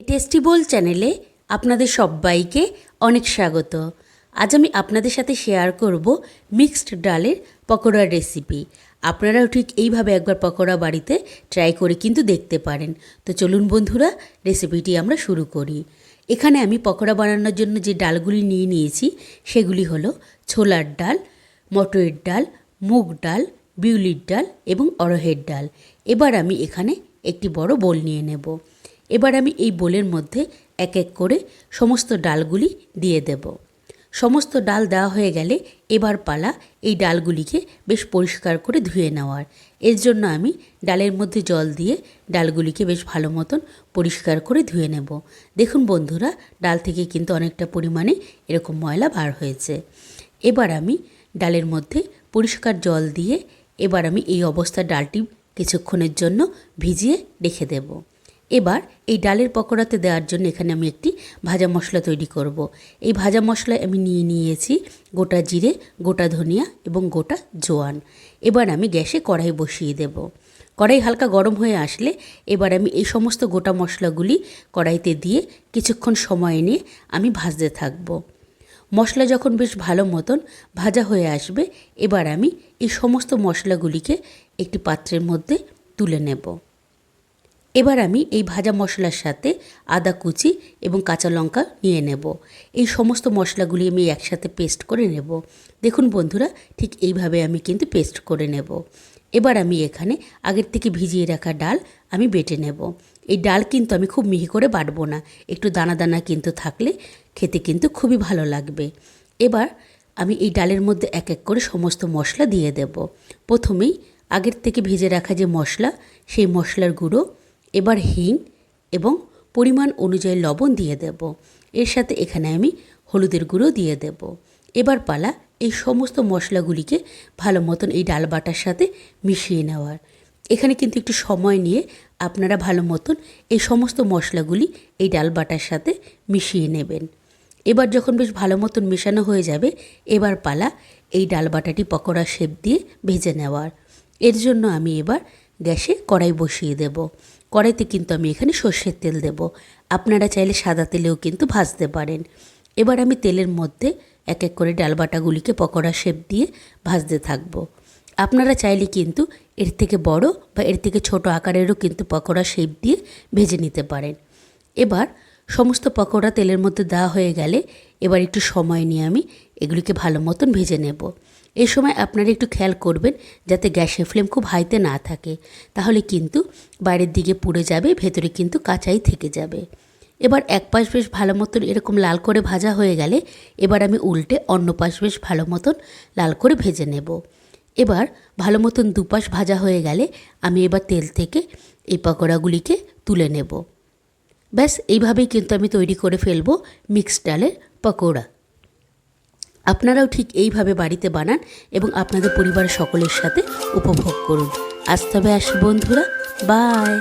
Tasty বোল চ্যানেলে আপনাদের সবাইকে অনেক স্বাগত। আজ আমি আপনাদের সাথে শেয়ার করব মিক্সড ডালের পকোড়ার রেসিপি আপনারাও ঠিক এইভাবে একবার পকোড়া বাড়িতে ট্রাই করে কিন্তু দেখতে পারেন। তো চলুন বন্ধুরা রেসিপিটি আমরা শুরু করি। এখানে আমি পকোড়া বানানোর জন্য যে ডালগুলি নিয়ে নিয়েছি, সেগুলি হলো ছোলার ডাল, মটরের ডাল, মুগ ডাল, বিউলির ডাল এবং অরহের ডাল। এবার আমি এখানে একটি বড় বোল নিয়ে নেব। এবার আমি এই বোলের মধ্যে এক এক করে সমস্ত ডালগুলি দিয়ে দেব। সমস্ত ডাল দেওয়া হয়ে গেলে এবার পালা এই ডালগুলিকে বেশ পরিষ্কার করে ধুয়ে নেওয়ার। এর জন্য আমি ডালের মধ্যে জল দিয়ে ডালগুলিকে বেশ ভালো মতন পরিষ্কার করে ধুয়ে নেব। দেখুন বন্ধুরা, ডাল থেকে কিন্তু অনেকটা পরিমাণে এরকম ময়লা বার হয়েছে। এবার আমি ডালের মধ্যে পরিষ্কার জল দিয়ে এবার আমি এই অবস্থার ডালটি কিছুক্ষণের জন্য ভিজিয়ে রেখে দেব। এবার এই ডালের পকোড়াতে দেওয়ার জন্য এখানে আমি একটি ভাজা মশলা তৈরি করব। এই ভাজা মশলায় আমি নিয়ে নিয়েছি গোটা জিরে, গোটা ধনিয়া এবং গোটা জোয়ান। এবার আমি গ্যাসে কড়াই বসিয়ে দেব। কড়াই হালকা গরম হয়ে আসলে এবার আমি এই সমস্ত গোটা মশলাগুলি কড়াইতে দিয়ে কিছুক্ষণ সময় নিয়ে আমি ভাজতে থাকব। মশলা যখন বেশ ভালো মতন ভাজা হয়ে আসবে, এবার আমি এই সমস্ত মশলাগুলিকে একটি পাত্রের মধ্যে তুলে নেব। এবার আমি এই ভাজা মশলার সাথে আদা কুচি এবং কাঁচা লঙ্কা নিয়ে নেব। এই সমস্ত মশলাগুলি আমি একসাথে পেস্ট করে নেব। দেখুন বন্ধুরা, ঠিক এইভাবে আমি কিন্তু পেস্ট করে নেব। এবার আমি এখানে আগের থেকে ভিজিয়ে রাখা ডাল আমি বেটে নেব। এই ডাল কিন্তু আমি খুব মিহি করে বাটবো না, একটু দানা দানা কিন্তু থাকলে খেতে কিন্তু খুবই ভালো লাগবে। এবার আমি এই ডালের মধ্যে এক এক করে সমস্ত মশলা দিয়ে দেব। প্রথমেই আগের থেকে ভেজে রাখা যে মশলা, সেই মশলার গুঁড়ো এবার হিং এবং পরিমাণ অনুযায়ী লবণ দিয়ে দেব। এর সাথে এখানে আমি হলুদের গুঁড়ো দিয়ে দেব। এবার পালা এই সমস্ত মশলাগুলিকে ভালো মতন এই ডাল বাটার সাথে মিশিয়ে নেওয়ার। এখানে কিন্তু একটু সময় নিয়ে আপনারা ভালো মতন এই সমস্ত মশলাগুলি এই ডাল বাটার সাথে মিশিয়ে নেবেন। এবার যখন বেশ ভালো মতন মেশানো হয়ে যাবে, এবার পালা এই ডাল বাটাটি পকোড়া শেপ দিয়ে ভেজে নেওয়ার। এর জন্য আমি এবার গ্যাসে কড়াই বসিয়ে দেব। কড়াইতে কিন্তু আমি এখানে সর্ষের তেল দেব। আপনারা চাইলে সাদা তেলেও কিন্তু ভাজতে পারেন। এবার আমি তেলের মধ্যে এক এক করে ডাল বাটাগুলিকে পকোড়া শেপ দিয়ে ভাজতে থাকব। আপনারা চাইলে কিন্তু এর থেকে বড় বা এর থেকে ছোট আকারেরও কিন্তু পকোড়া শেপ দিয়ে ভেজে নিতে পারেন। এবার সমস্ত পকোড়া তেলের মধ্যে দেওয়া হয়ে গেলে এবার একটু সময় নিয়ে আমি এগুলিকে ভালো মতন ভেজে নেব। এই সময় আপনারা একটু খেয়াল করবেন যাতে গ্যাসের ফ্লেম খুব হাইতে না থাকে। তাহলে কিন্তু বাইরের দিকে পুড়ে যাবে, ভেতরে কিন্তু কাঁচাই থেকে যাবে। এবার এক পাশ বেশ ভালো মতন এরকম লাল করে ভাজা হয়ে গেলে এবার আমি উল্টে অন্য পাশ বেশ ভালো মতন লাল করে ভেজে নেব। এবার ভালো মতন দুপাশ ভাজা হয়ে গেলে আমি এবার তেল থেকে এই পকোড়াগুলিকে তুলে নেব। ব্যাস, এইভাবেই কিন্তু আমি তৈরি করে ফেলব মিক্সড ডালের পকোড়া। আপনারাও ঠিক এইভাবে বাড়িতে বানান এবং আপনাদের পরিবারের সকলের সাথে উপভোগ করুন। আজ তবে আসি বন্ধুরা বাই